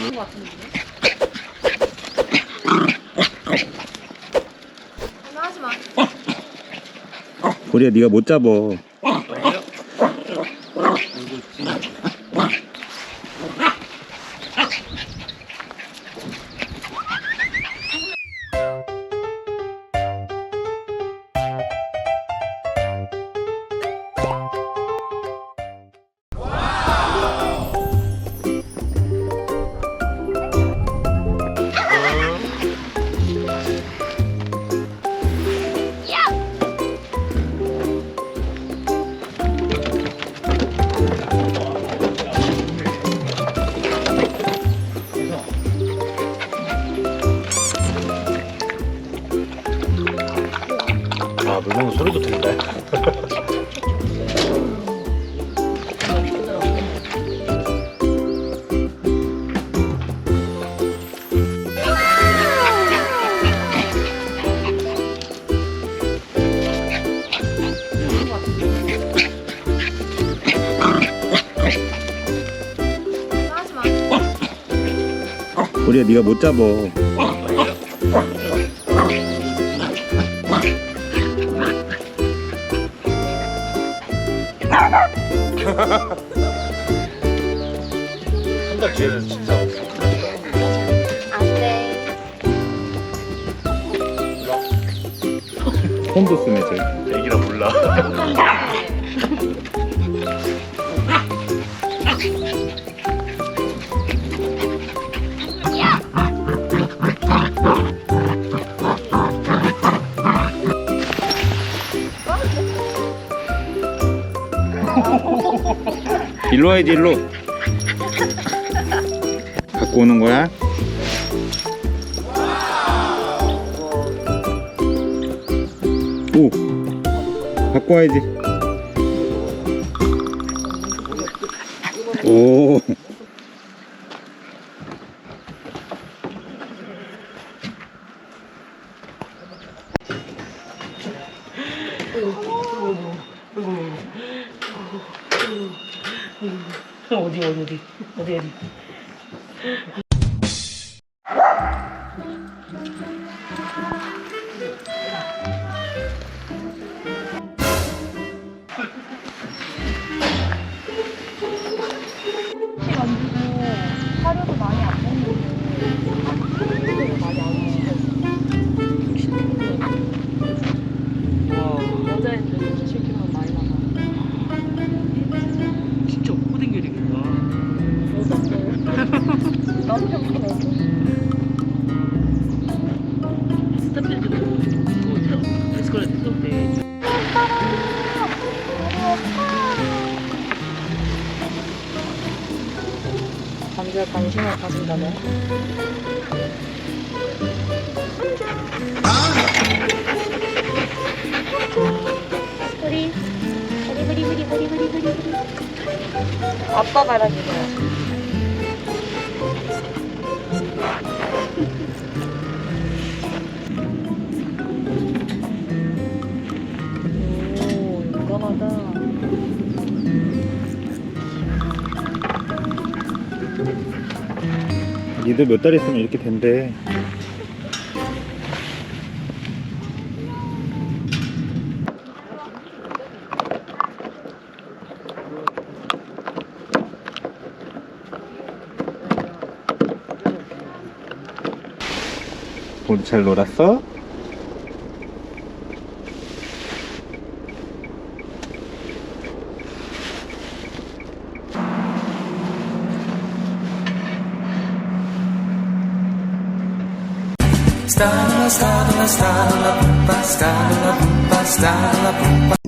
그런 것 같은데. 하지 마. 보리야 네가 못 잡어 아, 보리야 네가 못 잡어 한달 뒤에는 진짜 안 돼. 폰도 쓰네 쟤 애기라 몰라. 일로 와야지 일로. 갖고 오는 거야? 오 갖고 와야지. 오 어디 어디 어디 어디 어디 나도 때 남자 관심을 가진다면 뿌리. 뿌리 뿌리 뿌리 뿌리 뿌리 뿌리 뿌리. 아빠 바라기고요 니들 몇 달 있으면 이렇게 된대 보리 잘 놀았어? Stala, stala, stala, pupa, stala, pupa, stala, pupa.